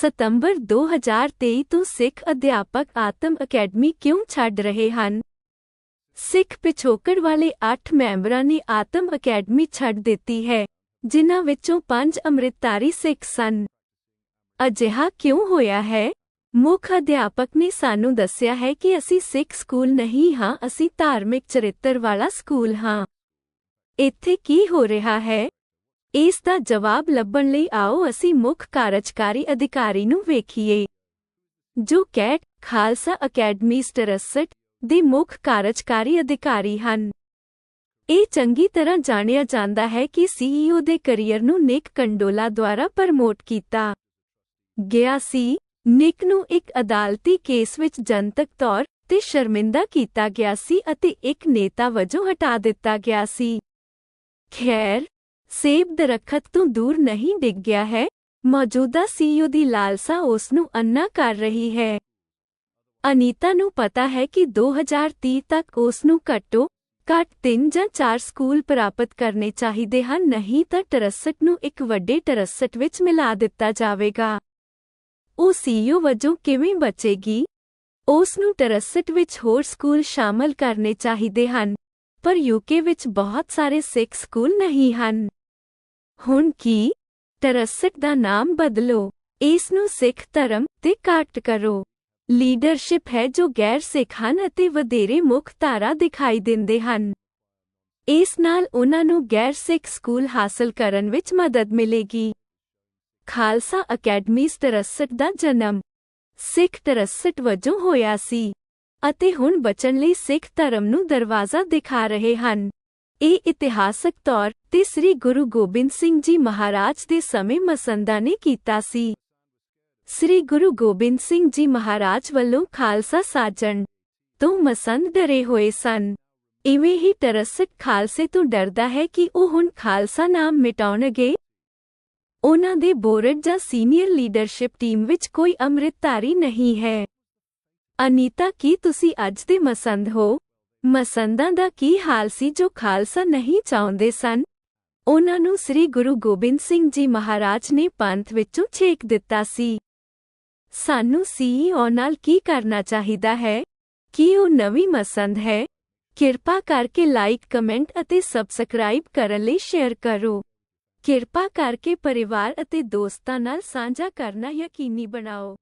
ਸਤੰਬਰ 2023 ਤੋਂ ਸਿੱਖ ਅਧਿਆਪਕ ਆਤਮ ਅਕੈਡਮੀ ਕਿਉਂ ਛੱਡ ਰਹੇ ਹਨ? ਸਿੱਖ ਪਿਛੋਕੜ ਵਾਲੇ 8 ਮੈਂਬਰਾਂ ਨੇ ਆਤਮ ਅਕੈਡਮੀ ਛੱਡ ਦਿੱਤੀ ਹੈ, ਜਿਨ੍ਹਾਂ ਵਿੱਚੋਂ 5 ਅੰਮ੍ਰਿਤਧਾਰੀ ਸਿੱਖ ਸਨ। ਅਜਿਹਾ ਕਿਉਂ ਹੋਇਆ ਹੈ? ਮੁੱਖ ਅਧਿਆਪਕ ਨੇ ਸਾਨੂੰ ਦੱਸਿਆ ਹੈ ਕਿ ਅਸੀਂ ਸਿੱਖ ਸਕੂਲ ਨਹੀਂ ਹਾਂ, ਅਸੀਂ ਧਾਰਮਿਕ ਚਰਿੱਤਰ ਵਾਲਾ ਸਕੂਲ ਹਾਂ। ਇੱਥੇ ਕੀ ਹੋ ਰਿਹਾ ਹੈ? ਇਸ ਦਾ ਜਵਾਬ ਲੱਭਣ ਲਈ ਆਓ ਅਸੀਂ ਮੁੱਖ ਕਾਰਜਕਾਰੀ ਅਧਿਕਾਰੀ ਨੂੰ ਵੇਖੀਏ। ਜੋ ਕੈਟ, ਖਾਲਸਾ ਅਕੈਡਮੀ ਸਟਰਸਟ ਦੇ ਮੁੱਖ ਕਾਰਜਕਾਰੀ ਅਧਿਕਾਰੀ ਹਨ। ਇਹ ਚੰਗੀ ਤਰ੍ਹਾਂ ਜਾਣਿਆ ਜਾਂਦਾ ਹੈ ਕਿ ਸੀਈਓ ਦੇ ਕੈਰੀਅਰ ਨੂੰ ਨਿਕ ਕੰਡੋਲਾ ਦੁਆਰਾ ਪ੍ਰਮੋਟ ਕੀਤਾ ਗਿਆ ਸੀ। ਨਿਕ ਨੂੰ ਇੱਕ ਅਦਾਲਤੀ ਕੇਸ ਵਿੱਚ ਜਨਤਕ ਤੌਰ ਤੇ ਸ਼ਰਮਿੰਦਾ ਕੀਤਾ ਗਿਆ ਸੀ ਅਤੇ ਇੱਕ ਨੇਤਾ ਵਜੋਂ ਹਟਾ ਦਿੱਤਾ ਗਿਆ ਸੀ। ਖੈਰ ਸੇਬ ਦਰਖਤ ਤੋਂ ਦੂਰ ਨਹੀਂ ਡਿੱਗ ਗਿਆ ਹੈ। ਮੌਜੂਦਾ ਸੀਈਓ ਦੀ ਲਾਲਸਾ ਉਸ ਨੂੰ ਅੰਨਾ ਕਰ ਰਹੀ ਹੈ। ਅਨੀਤਾ ਨੂੰ ਪਤਾ ਹੈ ਕਿ 2030 ਤੱਕ ਉਸ ਨੂੰ ਘੱਟੋ ਘੱਟ 3 ਜਾਂ 4 ਸਕੂਲ ਪ੍ਰਾਪਤ ਕਰਨੇ ਚਾਹੀਦੇ ਹਨ, ਨਹੀਂ ਤਾਂ ਟਰਸਟ ਨੂੰ ਇੱਕ ਵੱਡੇ ਟਰਸਟ ਵਿੱਚ ਮਿਲਾ ਦਿੱਤਾ ਜਾਵੇਗਾ। ਉਹ ਸੀਈਓ ਵਜੋਂ ਕਿਵੇਂ ਬਚੇਗੀ? ਉਸ ਨੂੰ ਟਰਸਟ ਵਿੱਚ ਹੋਰ ਸਕੂਲ ਸ਼ਾਮਲ ਕਰਨੇ ਚਾਹੀਦੇ ਹਨ, ਪਰ ਯੂਕੇ ਵਿੱਚ ਬਹੁਤ ਸਾਰੇ ਸਿੱਖ ਸਕੂਲ ਨਹੀਂ ਹਨ। ਹੁਣ ਕੀ? ਟਰਸਟ ਦਾ ਨਾਮ ਬਦਲੋ। ਇਸ ਨੂੰ ਸਿੱਖ ਧਰਮ ਤੇ ਕਾਟ ਕਰੋ। ਲੀਡਰਸ਼ਿਪ ਹੈ ਜੋ ਗੈਰ ਸਿੱਖ ਹਨ ਅਤੇ ਵਧੇਰੇ ਮੁੱਖ ਧਾਰਾ ਦਿਖਾਈ ਦਿੰਦੇ ਹਨ। ਇਸ ਨਾਲ ਉਹਨਾਂ ਨੂੰ ਗੈਰ ਸਿੱਖ ਸਕੂਲ ਹਾਸਲ ਕਰਨ ਵਿੱਚ ਮਦਦ ਮਿਲੇਗੀ। ਖਾਲਸਾ ਅਕੈਡਮੀ ਟਰਸਟ ਦਾ ਜਨਮ। ਸਿੱਖ ਟਰਸਟ ਵਜੋਂ ਹੋਇਆ ਸੀ ਅਤੇ ਹੁਣ ਬਚਣ ਲਈ ਸਿੱਖ ਧਰਮ ਨੂੰ ਦਰਵਾਜ਼ਾ ਦਿਖਾ ਰਹੇ ਹਨ। ਇਹ ਇਤਿਹਾਸਕ ਤੌਰ ਤੇ ਸ੍ਰੀ ਗੁਰੂ ਗੋਬਿੰਦ ਸਿੰਘ ਜੀ ਮਹਾਰਾਜ ਦੇ ਸਮੇਂ ਮਸੰਦਾ ਨੇ ਕੀਤਾ ਸੀ। ਸ੍ਰੀ ਗੁਰੂ ਗੋਬਿੰਦ ਸਿੰਘ ਜੀ ਮਹਾਰਾਜ ਵੱਲੋਂ ਖਾਲਸਾ ਸਾਜਣ ਤੋਂ ਮਸੰਦ ਡਰੇ ਹੋਏ ਸਨ। ਇਵੇਂ ਹੀ ਟਰਸਕ ਖਾਲਸੇ ਤੋਂ ਡਰਦਾ ਹੈ ਕਿ ਉਹ ਹੁਣ ਖਾਲਸਾ ਨਾਮ ਮਿਟਾਉਣਗੇ। ਉਹਨਾਂ ਦੇ ਬੋਰਡ ਜਾਂ ਸੀਨੀਅਰ ਲੀਡਰਸ਼ਿਪ ਟੀਮ ਵਿੱਚ ਕੋਈ ਅੰਮ੍ਰਿਤਧਾਰੀ ਨਹੀਂ ਹੈ। ਅਨੀਤਾ, ਕੀ ਤੁਸੀਂ ਅੱਜ ਦੇ ਮਸੰਦ ਹੋ? ਮਸੰਦਾਂ ਦਾ ਕੀ ਹਾਲ ਸੀ ਜੋ ਖਾਲਸਾ ਨਹੀਂ ਚਾਹੁੰਦੇ ਸਨ? ਉਹਨਾਂ ਨੂੰ ਸ੍ਰੀ ਗੁਰੂ ਗੋਬਿੰਦ ਸਿੰਘ ਜੀ ਮਹਾਰਾਜ ਨੇ ਪੰਥ ਵਿੱਚੋਂ ਛੇਕ ਦਿੱਤਾ ਸੀ। ਸਾਨੂੰ ਸੀਈਓ ਨਾਲ ਕੀ ਕਰਨਾ ਚਾਹੀਦਾ ਹੈ? ਕੀ ਉਹ ਨਵੀਂ ਮਸੰਦ ਹੈ? ਕਿਰਪਾ ਕਰਕੇ ਲਾਈਕ ਕਮੈਂਟ ਅਤੇ ਸਬਸਕ੍ਰਾਈਬ ਕਰਨ ਲਈ ਸ਼ੇਅਰ ਕਰੋ। ਕਿਰਪਾ ਕਰਕੇ ਪਰਿਵਾਰ ਅਤੇ ਦੋਸਤਾਂ ਨਾਲ ਸਾਂਝਾ ਕਰਨਾ ਯਕੀਨੀ ਬਣਾਓ।